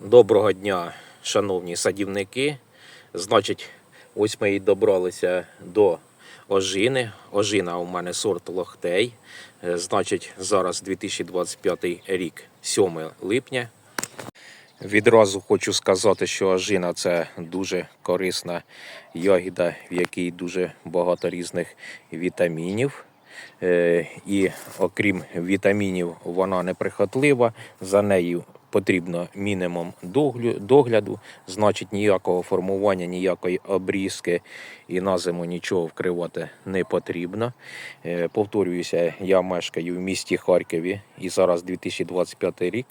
Доброго дня, шановні садівники. Значить, ось ми і добралися до ожини. Ожина у мене сорт лохтей. Е, Значить, зараз 2025 рік, 7 липня. Відразу хочу сказати, що ожина це дуже корисна ягіда, в якій дуже багато різних вітамінів. Е, І окрім вітамінів, вона неприхотлива. За нею потрібно мінімум догляду, значить ніякого формування, ніякої обрізки і на зиму нічого вкривати не потрібно. Е, Повторююся, я мешкаю в місті Харкові і зараз 2025 рік.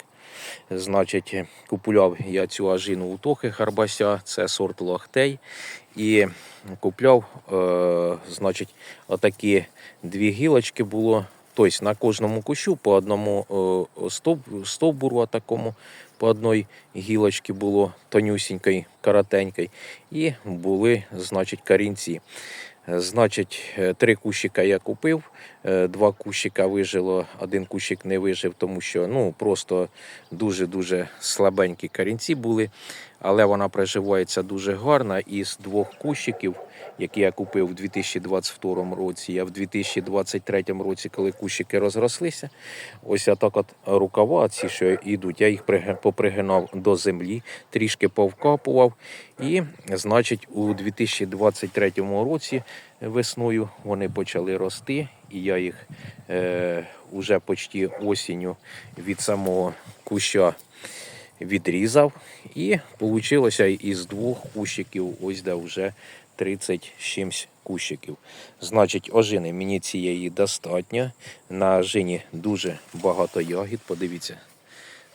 Значить, купував я цю ажину у Тохи Харбася, це сорт лохтей. І купляв, е, значить, отакі дві гілочки було. Тобто на кожному кущу по одному е, стовбуру такому, по одній гілочці було тонюсінької, коротенької. І були, значить, корінці. Значить, е, три кущика я купив, е, два кущика вижило, один кущик не вижив, тому що ну, просто дуже-дуже слабенькі корінці були. Але вона приживається дуже гарно. Із двох кущиків, які я купив у 2022 році, я в 2023 році, коли кущики розрослися, ось отак от рукава, ці, що йдуть, я їх попригинав до землі, трішки повкапував. І, значить, у 2023 році весною вони почали рости, і я їх е, уже почти осінню від самого куща відрізав. І вийшло із двох кущиків, ось де вже 30 чимсь кущиків. Значить, ожини мені цієї достатньо. На ожині дуже багато ягід. Подивіться,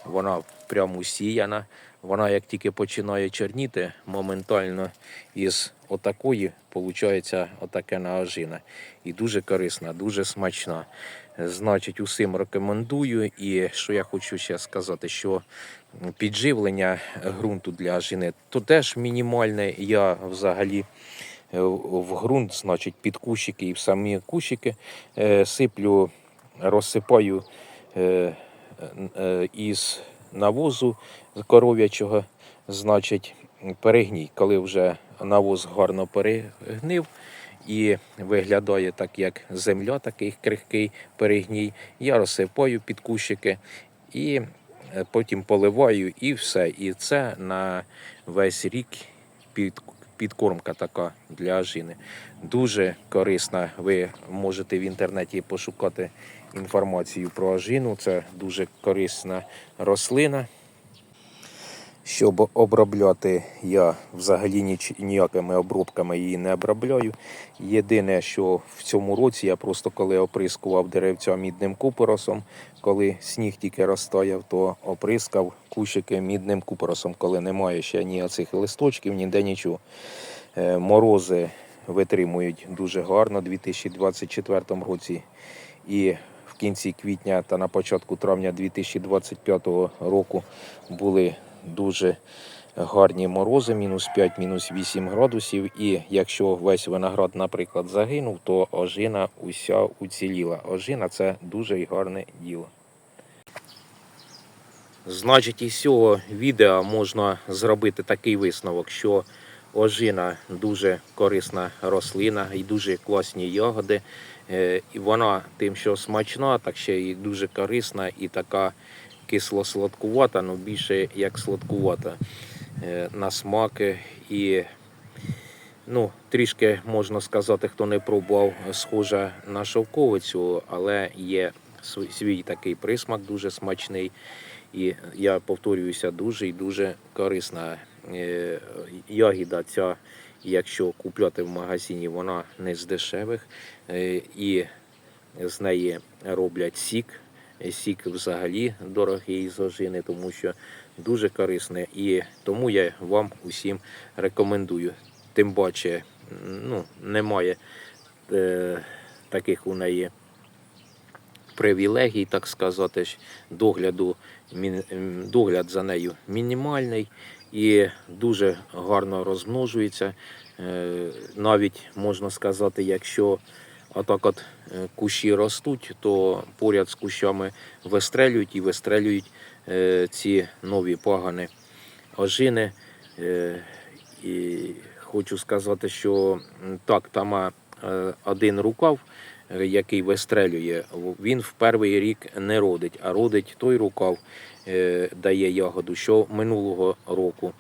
вона прямо усіяна. Вона як тільки починає чорніти, моментально із отакої виходить отаке ожина. І дуже корисна, дуже смачна. Значить, усім рекомендую. І що я хочу ще сказати, що підживлення ґрунту для ожини то теж мінімальне. Я взагалі е, в ґрунт, значить, під кущики і в самі кущики е, сиплю, розсипаю е, із навозу коров'ячого, значить, перегній, коли вже навоз гарно перегнив і виглядає так, як земля, такий крихкий перегній, я розсипаю під кущики і е, потім поливаю і все. І це на весь рік під, підкормка така для ажини. Дуже корисна. Ви можете в інтернеті пошукати інформацію про ажину. Це дуже корисна рослина. Щоб обробляти, я взагалі ніч, ніякими обробками її не обробляю. Єдине, що в цьому році я просто коли оприскував деревця мідним купоросом, коли сніг тільки розтаяв, то оприскав кущики мідним купоросом, коли немає ще ні оцих листочків, ніде нічого. Е, Морози витримують дуже гарно у 2024 році. І в кінці квітня та на початку травня 2025 року були дуже гарні морози, мінус 5, мінус 8 градусів. І якщо весь виноград, наприклад, загинув, то ожина уся уціліла. Ожина це дуже гарне діло. Значить, із цього відео можна зробити такий висновок, що ожина дуже корисна рослина і дуже класні ягоди. Е, І вона тим, що смачна, так ще і дуже корисна і така кисло-сладкувата, ну більше як сладкувата е, на смак. І ну, трішки можна сказати, хто не пробував, схожа на шовковицю, але є свій такий присмак дуже смачний. І я повторююся, дуже і дуже корисна е, ягіда ця. Якщо купляти в магазині, вона не з дешевих. Е, І з неї роблять сік. Сік взагалі дорогий з ожини, тому що дуже корисне. І тому я вам усім рекомендую. Тим паче, ну, немає е, таких у неї привілегій, так сказати, догляду, догляд за нею мінімальний і дуже гарно розмножується. Е, Навіть можна сказати, якщо отак от е, кущі ростуть, то поряд з кущами вистрелюють і вистрелюють е, ці нові пагани ожини. І хочу сказати, що так, там а, е, один рукав, е, який вистрелює, він в перший рік не родить, а родить той рукав, е, дає ягоду, що минулого року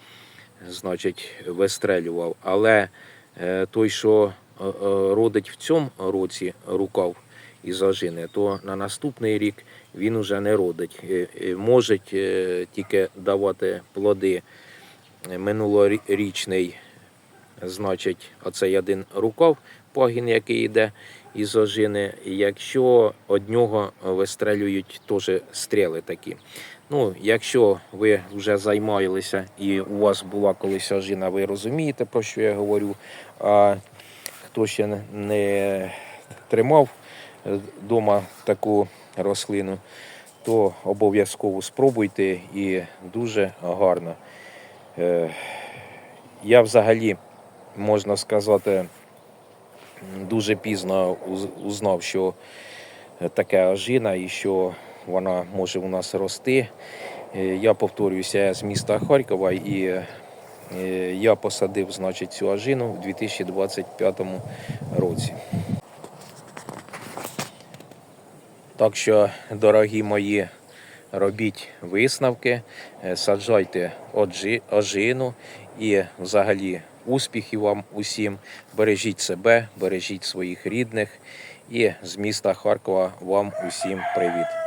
значить, вистрелював. Але е, той, що е, е, родить в цьому році рукав із ожини, то на наступний рік він уже не родить. Е, е, Може е, тільки давати плоди е, минулорічний, значить, оцей один рукав пагін, який йде із ожини. Якщо од нього вистрелюють теж стріли такі. Ну, якщо ви вже займалися і у вас була колись ожина, ви розумієте, про що я говорю. А хто ще не- тримав вдома таку рослину, то обов'язково спробуйте і дуже гарно. Е, Я взагалі, можна сказати, дуже пізно узнав, що таке ожина і що вона може у нас рости. Е, Я повторююся з міста Харкова і е, я посадив значить, цю ожину у 2025 році. Так що, дорогі мої, робіть висновки, е, саджайте ожину і взагалі успіхів вам усім. Бережіть себе, бережіть своїх рідних. І з міста Харкова вам усім привіт.